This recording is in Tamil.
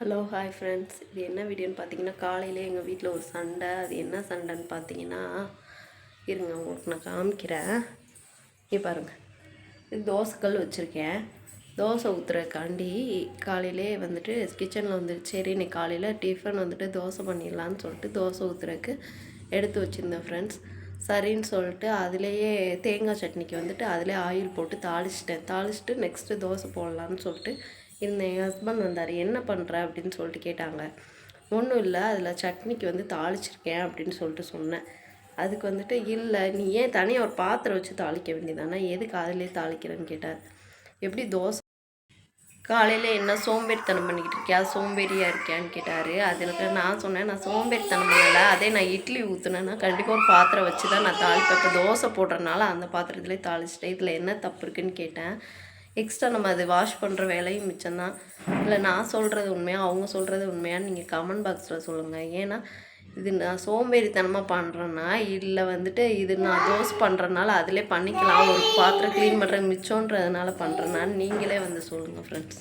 ஹலோ ஹாய் ஃப்ரெண்ட்ஸ் இது என்ன வீடியோன்னு பார்த்தீங்கன்னா காலையிலே எங்கள் வீட்டில் ஒரு சண்டை. அது என்ன சண்டைன்னு பார்த்தீங்கன்னா இருங்க உங்களுக்கு நான் காமிக்கிறேன். இங்கே பாருங்கள் இது தோசைக்கல் வச்சுருக்கேன். தோசை ஊற்றுறக்காண்டி காலையிலே வந்துட்டு கிச்சனில் வந்துட்டு சரி இன்னைக்கு காலையில் டிஃபன் வந்துட்டு தோசை பண்ணிடலான்னு சொல்லிட்டு தோசை ஊற்றுறக்கு எடுத்து வச்சுருந்தேன் ஃப்ரெண்ட்ஸ் சரின்னு சொல்லிட்டு அதுலேயே தேங்காய் சட்னிக்கு வந்துட்டு அதிலே ஆயில் போட்டு தாளிச்சிட்டேன். தாளிச்சிட்டு நெக்ஸ்ட்டு தோசை போடலான்னு சொல்லிட்டு இருந்தேன். என் ஹஸ்பண்ட் வந்தார். என்ன பண்ணுற அப்படின்னு சொல்லிட்டு கேட்டாங்க. ஒன்றும் இல்லை. அதில் சட்னிக்கு வந்து தாளிச்சிருக்கேன். அப்படின்னு சொல்லிட்டு சொன்னேன். அதுக்கு வந்துட்டு இல்லை நீ ஏன் தனியாக ஒரு பாத்திரம் வச்சு தாளிக்க வேண்டியதானே எதுக்கு அதிலே தாளிக்கிறேன்னு? கேட்டார். எப்படி தோசை காலையில் என்ன சோம்பேறித்தனம் பண்ணிக்கிட்டு இருக்கியா? சோம்பேறியாக இருக்கியான்னு கேட்டார். அதில் நான் சொன்னேன் நான் சோம்பேறித்தனம் பண்ணலை அதே நான் இட்லி ஊற்றுனேன்னா கண்டிப்பாக ஒரு பாத்திரம் வச்சு தான் நான் தாளிப்பேன். இப்போ தோசை போடுறதுனால அந்த பாத்திரத்துலேயே தாளிச்சிட்டேன். இதில் என்ன தப்பு இருக்குன்னு கேட்டேன். எக்ஸ்ட்ரா நம்ம அது வாஷ் பண்ணுற வேலையும் மிச்சம்தான். இல்லை நான் சொல்கிறது உண்மையாக அவங்க சொல்கிறது உண்மையான்னு நீங்கள் கமெண்ட் பாக்ஸில் சொல்லுங்கள் ஏன்னா இது நான் சோம்பேறித்தனமாக பண்ணுறேன்னா இல்லை வந்துட்டு இது நான் தோசை பண்ணுறதுனால அதிலே பண்ணிக்கலாம். ஒரு பாத்திரம் க்ளீன் பண்ணுற மிச்சோன்றதுனால பண்ணுறேன்னான்னு நீங்களே வந்து சொல்லுங்கள் ஃப்ரெண்ட்ஸ்